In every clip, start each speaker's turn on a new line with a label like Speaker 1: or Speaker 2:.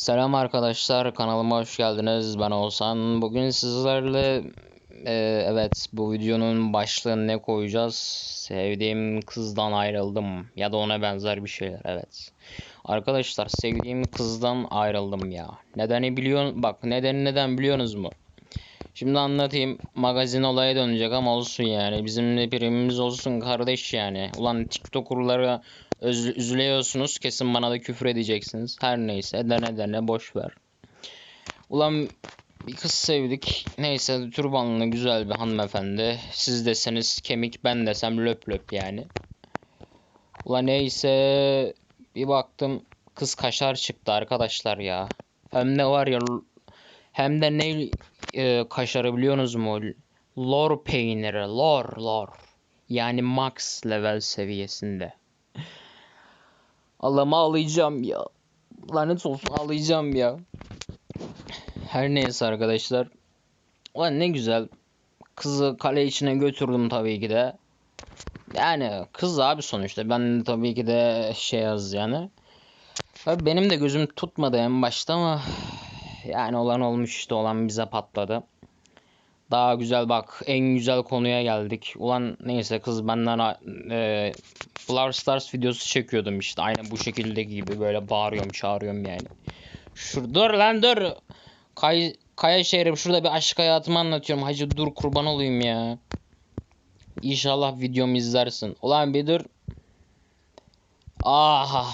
Speaker 1: Selam arkadaşlar kanalıma hoş geldiniz. Ben Oğuzhan. Bugün sizlerle e, evet bu videonun başlığını ne koyacağız? Sevdiğim kızdan ayrıldım ya da ona benzer bir şeyler evet. Arkadaşlar sevdiğim kızdan ayrıldım ya. Nedeni biliyor bak nedeni neden biliyorsunuz mu? Şimdi anlatayım. Magazin olaya dönecek ama olsun yani. Bizim primimiz olsun kardeş yani. Ulan tiktokerlara Öz- üzülüyorsunuz kesin bana da küfür edeceksiniz. Her neyse edene edene boş ver. Ulan bir kız sevdik. Neyse türbanlı güzel bir hanımefendi. Siz deseniz kemik ben desem löp löp yani. Ulan neyse bir baktım kız kaşar çıktı arkadaşlar ya. Hem de var ya hem de ne e, kaşarı biliyorsunuz mu? Lor peyniri. Lor lor. Yani max level seviyesinde. Allah'ım ağlayacağım ya. Lanet olsun ağlayacağım ya. Her neyse arkadaşlar. Ulan ne güzel. Kızı kale içine götürdüm tabii ki de. Yani kız abi sonuçta. Ben tabii ki de şey yaz yani. Tabii benim de gözüm tutmadı en başta ama yani olan olmuş işte olan bize patladı. Daha güzel bak en güzel konuya geldik. Ulan neyse kız benden e, Flower Stars videosu çekiyordum işte. Aynen bu şekilde gibi böyle bağırıyorum çağırıyorum yani. Şur dur lan dur. Kay Kaya şehrim şurada bir aşk hayatımı anlatıyorum. Hacı dur kurban olayım ya. İnşallah videomu izlersin. Ulan bir dur. Aha.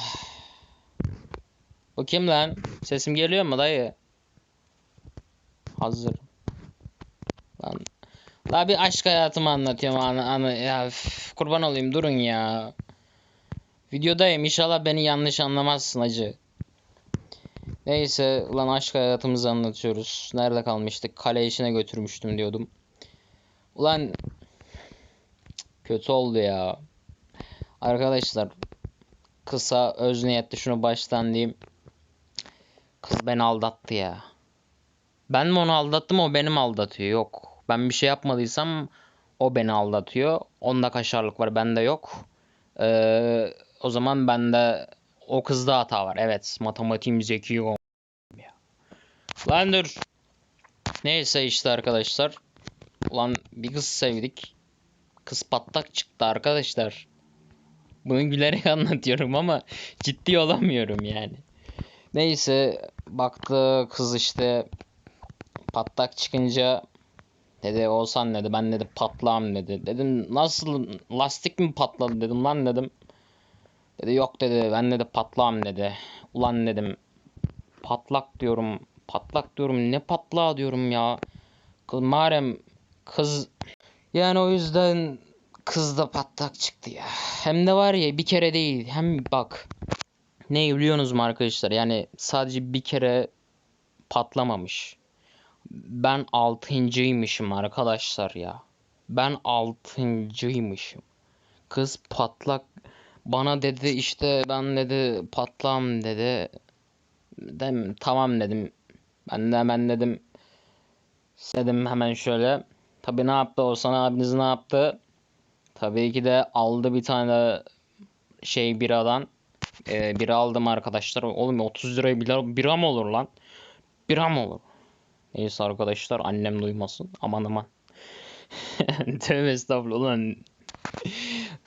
Speaker 1: O kim lan? Sesim geliyor mu dayı? Hazır. Lan. La bir aşk hayatımı anlatıyorum anı, anı ya üf, kurban olayım durun ya. Videodayım inşallah beni yanlış anlamazsın acı. Neyse ulan aşk hayatımızı anlatıyoruz. Nerede kalmıştık? Kale işine götürmüştüm diyordum. Ulan kötü oldu ya. Arkadaşlar kısa öz niyetli şunu baştan diyeyim. Kız beni aldattı ya. Ben mi onu aldattım o benim aldatıyor. Yok. Ben bir şey yapmadıysam o beni aldatıyor. Onda kaşarlık var bende yok. Ee, o zaman bende o kızda hata var. Evet matematiğim zeki o. Lan dur. Neyse işte arkadaşlar. Ulan bir kız sevdik. Kız patlak çıktı arkadaşlar. Bunu gülerek anlatıyorum ama ciddi olamıyorum yani. Neyse baktı kız işte patlak çıkınca dedi olsan dedi ben dedi patlağım dedi. Dedim nasıl lastik mi patladı dedim lan dedim. Dedi yok dedi ben dedi patlağım dedi. Ulan dedim patlak diyorum patlak diyorum ne patlağı diyorum ya. Marem kız yani o yüzden kız da patlak çıktı ya. Hem de var ya bir kere değil hem bak ne biliyorsunuz mu arkadaşlar yani sadece bir kere patlamamış. Ben altıncıymışım arkadaşlar ya. Ben altıncıymışım. Kız patlak bana dedi işte ben dedi patlam dedi. Dedim tamam dedim. Ben de hemen dedim. Dedim hemen şöyle. Tabi ne yaptı Oğuzhan abiniz ne yaptı? Tabii ki de aldı bir tane şey biradan. Ee, bira aldım arkadaşlar. Oğlum 30 liraya bira, bira mı olur lan? Bira mı olur? Neyse arkadaşlar annem duymasın. Aman aman. tövbe estağfurullah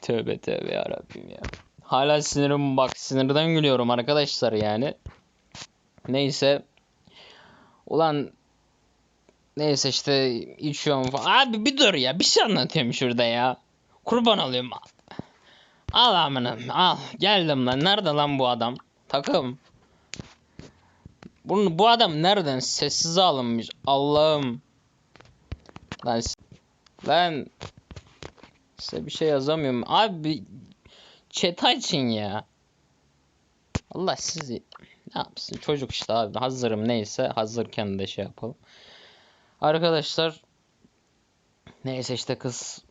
Speaker 1: tövbe tövbe yarabbim ya. Hala sinirim bak sinirden gülüyorum arkadaşlar yani. Neyse. Ulan neyse işte içiyorum falan. Abi bir dur ya bir şey anlatıyorum şurada ya. Kurban olayım. Al amınım al. Geldim lan. Nerede lan bu adam? Takım. Bunu, bu adam nereden sessize alınmış? Allah'ım. Lan, lan size bir şey yazamıyorum. Abi chat açın ya. Allah sizi ne yapsın çocuk işte abi hazırım neyse hazırken de şey yapalım. Arkadaşlar neyse işte kız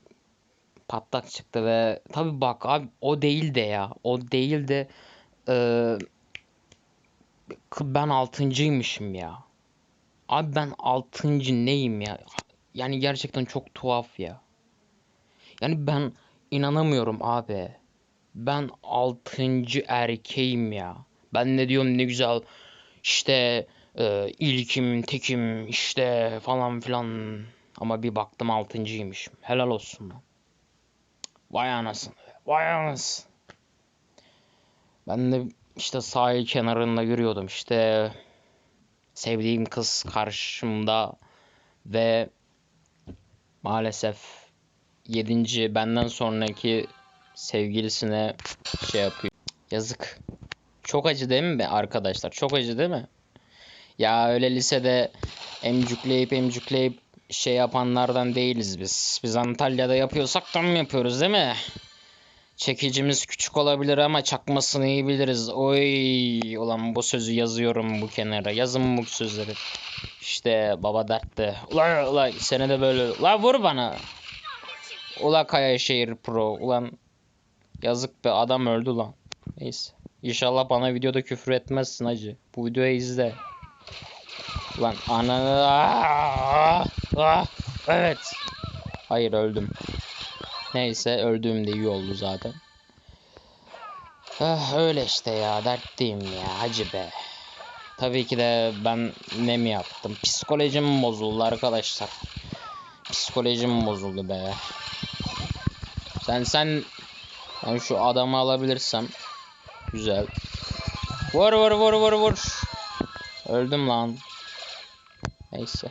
Speaker 1: patlak çıktı ve tabi bak abi o değil de ya o değil de eee ben altıncıymışım ya. Abi ben altıncı neyim ya? Yani gerçekten çok tuhaf ya. Yani ben inanamıyorum abi. Ben altıncı erkeğim ya. Ben ne diyorum ne güzel İşte e, ilkim, tekim işte falan filan. Ama bir baktım altıncıymışım. Helal olsun. Vay anasını. Vay anasını. Ben de işte sahil kenarında yürüyordum. İşte sevdiğim kız karşımda ve maalesef yedinci benden sonraki sevgilisine şey yapıyor. Yazık. Çok acı değil mi be arkadaşlar? Çok acı değil mi? Ya öyle lisede emcükleyip emcükleyip şey yapanlardan değiliz biz. Biz Antalya'da yapıyorsak tam yapıyoruz değil mi? Çekicimiz küçük olabilir ama çakmasını iyi biliriz. Oy ulan bu sözü yazıyorum bu kenara. Yazın bu sözleri. İşte baba dertte. Ulan ulan sene de böyle. Ulan vur bana. Ula Kayaşehir Pro. Ulan yazık be adam öldü lan. Neyse. İnşallah bana videoda küfür etmezsin hacı. Bu videoyu izle. Ah, ah, evet. Hayır öldüm. Neyse öldüğüm de iyi oldu zaten. Ah, öyle işte ya dertliyim ya hacı be. Tabii ki de ben ne mi yaptım? Psikolojim bozuldu arkadaşlar. Psikolojim bozuldu be. Sen sen ben şu adamı alabilirsem güzel. Vur vur vur vur vur. Öldüm lan. Neyse.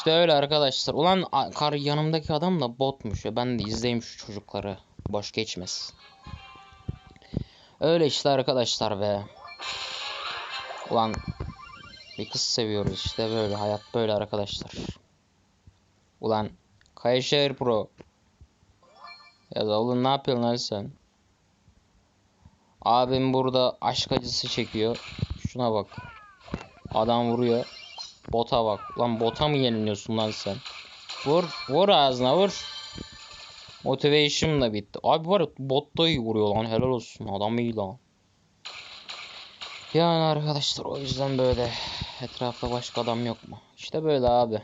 Speaker 1: İşte öyle arkadaşlar. Ulan kar yanımdaki adam da botmuş ya. Ben de izleyeyim şu çocukları. Boş geçmesin. Öyle işte arkadaşlar be. Ulan bir kız seviyoruz işte böyle hayat böyle arkadaşlar. Ulan Kayseri Pro. Ya da oğlum ne yapıyorsun lan sen? Abim burada aşk acısı çekiyor. Şuna bak. Adam vuruyor. Bota bak. Lan bota mı yeniliyorsun lan sen? Vur. Vur ağzına vur. Motivation da bitti. Abi var bot da iyi vuruyor lan. Helal olsun. Adam iyi lan. Yani arkadaşlar o yüzden böyle etrafta başka adam yok mu? İşte böyle abi.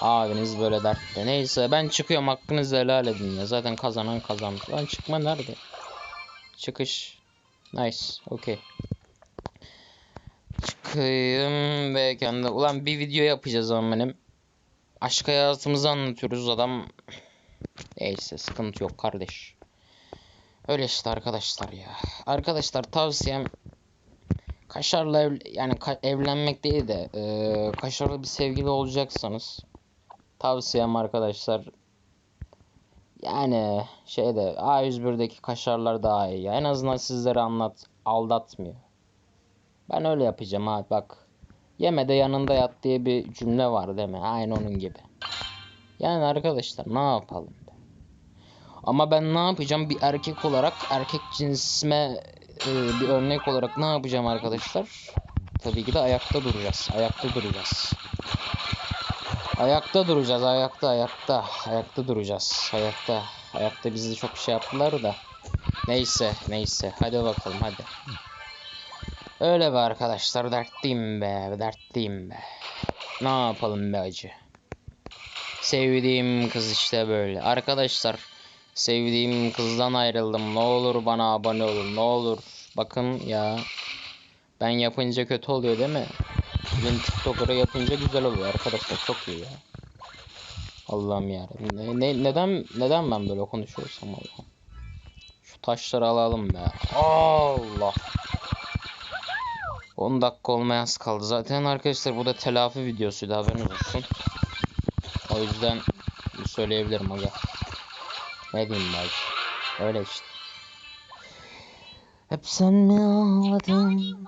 Speaker 1: Abiniz böyle dertte. Neyse ben çıkıyorum hakkınızı helal edin ya. Zaten kazanan kazanmış. Lan çıkma nerede? Çıkış. Nice. Okey. Çıkayım ve kendi... Ulan bir video yapacağız ama benim. Aşk hayatımızı anlatıyoruz adam. Neyse sıkıntı yok kardeş. Öyle işte arkadaşlar ya. Arkadaşlar tavsiyem kaşarla ev, yani ka- evlenmek değil de eee, kaşarlı bir sevgili olacaksanız tavsiyem arkadaşlar yani şeyde A101'deki kaşarlar daha iyi. ya. En azından sizleri anlat aldatmıyor. Ben öyle yapacağım abi bak. Yeme de yanında yat diye bir cümle var mi? Aynı onun gibi. Yani arkadaşlar ne yapalım? Ama ben ne yapacağım bir erkek olarak erkek cinsime e, bir örnek olarak ne yapacağım arkadaşlar? Tabii ki de ayakta duracağız. Ayakta duracağız. Ayakta duracağız. Ayakta ayakta. Ayakta duracağız. Ayakta. Ayakta bizi çok şey yaptılar da. Neyse neyse. Hadi bakalım hadi. Öyle be arkadaşlar. Dertliyim be. Dertliyim be. Ne yapalım be acı. Sevdiğim kız işte böyle. Arkadaşlar sevdiğim kızdan ayrıldım. Ne olur bana abone olun. Ne olur. Bakın ya. Ben yapınca kötü oluyor değil mi? Bugün TikToker'ı yapınca güzel oluyor arkadaşlar. Çok iyi ya. Allah'ım ya. Ne, ne- neden neden ben böyle konuşuyorsam Allah'ım. Şu taşları alalım be. Allah. 10 dakika olmaya az kaldı. Zaten arkadaşlar bu da telafi videosuydu haberiniz olsun. O yüzden söyleyebilirim aga. Ne diyeyim ben? Öyle işte. Hep sen mi ağladın?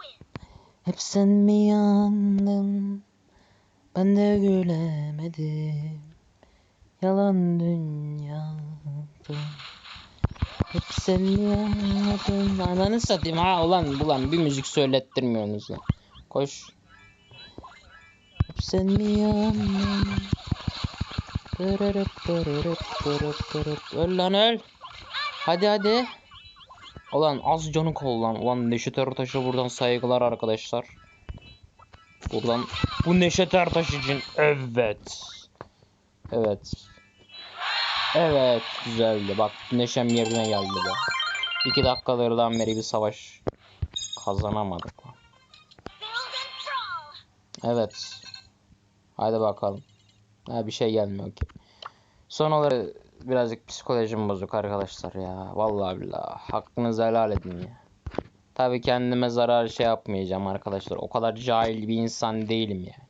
Speaker 1: Hep sen mi yandın? Ben de gülemedim. Yalan dünyada. Hep sen mi ağladın? Ananı satayım ha ulan ulan bir müzik söylettirmiyorsunuz lan. Koş. Hep sen mi yandın? Dırırıp dırırıp dırıp dırıp. Öl lan öl. Hadi hadi. Ulan az canı kol lan. Ulan Neşet Ertaş'a buradan saygılar arkadaşlar. Buradan bu Neşet Ertaş için evet. Evet. Evet güzeldi. Bak neşem yerine geldi be. İki dakikalardan beri bir savaş kazanamadık. Evet. Haydi bakalım. Ha bir şey gelmiyor ki. Son olarak birazcık psikolojim bozuk arkadaşlar ya. Vallahi billahi. Hakkınızı helal edin ya. Tabii kendime zarar şey yapmayacağım arkadaşlar. O kadar cahil bir insan değilim yani.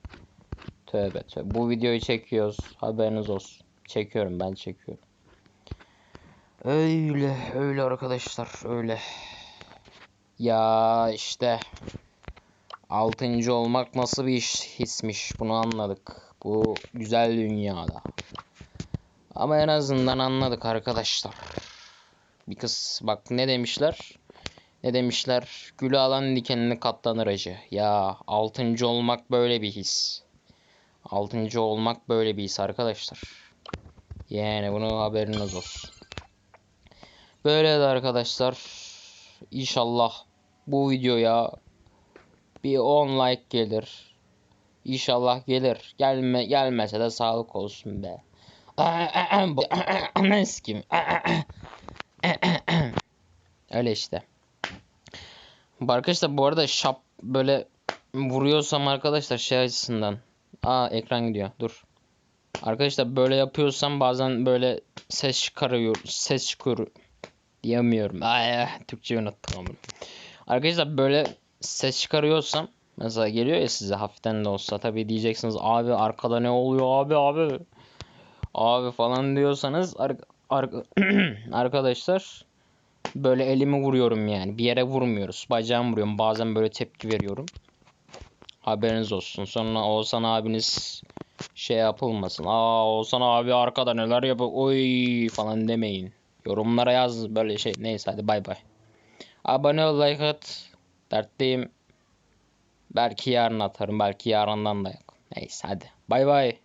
Speaker 1: Tövbe tövbe. Bu videoyu çekiyoruz. Haberiniz olsun. Çekiyorum ben çekiyorum. Öyle öyle arkadaşlar öyle. Ya işte altıncı olmak nasıl bir iş hismiş bunu anladık. Bu güzel dünyada. Ama en azından anladık arkadaşlar. Bir kız bak ne demişler? Ne demişler? Gülü alan dikenini katlanır acı. Ya altıncı olmak böyle bir his. Altıncı olmak böyle bir his arkadaşlar. Yani bunu haberiniz olsun. Böyle de arkadaşlar. İnşallah bu videoya bir 10 like gelir. İnşallah gelir. Gelme gelmese de sağlık olsun be. Kim? Öyle işte. Arkadaşlar bu arada şap böyle vuruyorsam arkadaşlar şey açısından. Aa ekran gidiyor. Dur. Arkadaşlar böyle yapıyorsam bazen böyle ses çıkarıyor. Ses çıkıyor. Diyemiyorum. Ay, Türkçe unuttum ama. Arkadaşlar böyle ses çıkarıyorsam mesela geliyor ya size hafiften de olsa tabii diyeceksiniz abi arkada ne oluyor abi abi abi falan diyorsanız ar- ar- arkadaşlar böyle elimi vuruyorum yani bir yere vurmuyoruz bacağımı vuruyorum bazen böyle tepki veriyorum haberiniz olsun sonra Oğuzhan abiniz şey yapılmasın. Aa Oğuzhan abi arkada neler yapıyor? Oy falan demeyin. Yorumlara yaz böyle şey. Neyse hadi bay bay. Abone ol like at. Dertliyim. Belki yarın atarım belki yarından da yok. Neyse hadi. Bay bay